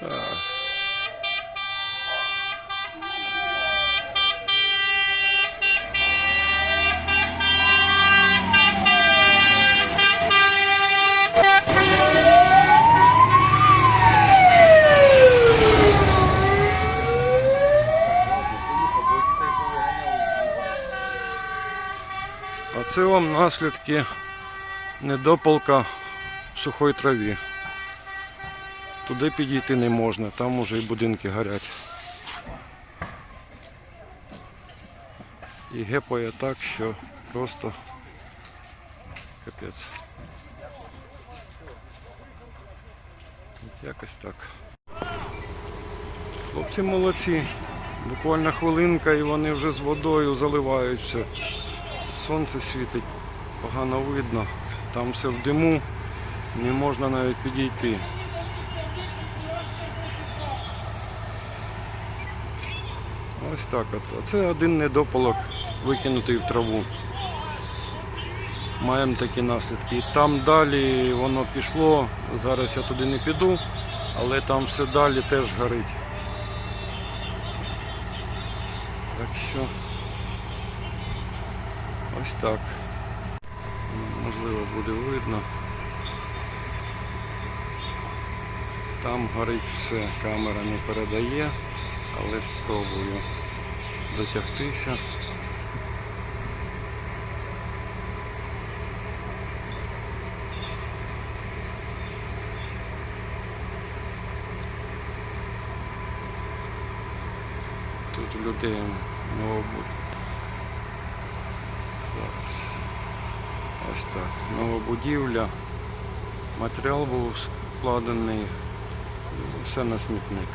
Так. Це вам наслідки недопалка в сухій траві. Туди підійти не можна, там уже і будинки горять. І гепає так, що просто капець. Якось так. Хлопці молодці. Буквально хвилинка і вони вже з водою заливають все. Сонце світить, погано видно. Там все в диму, не можна навіть підійти. Ось так от. Оце один недопалок викинутий в траву. Маємо такі наслідки. І там далі воно пішло. Зараз я туди не піду, але там все далі теж горить. Так що ось так. Можливо буде видно. Там горить все, камера не передає, але спробую дотягтися. Тут людей. Зараз. Ось так. Нова будівля. Матеріал був складений. Все на смітник.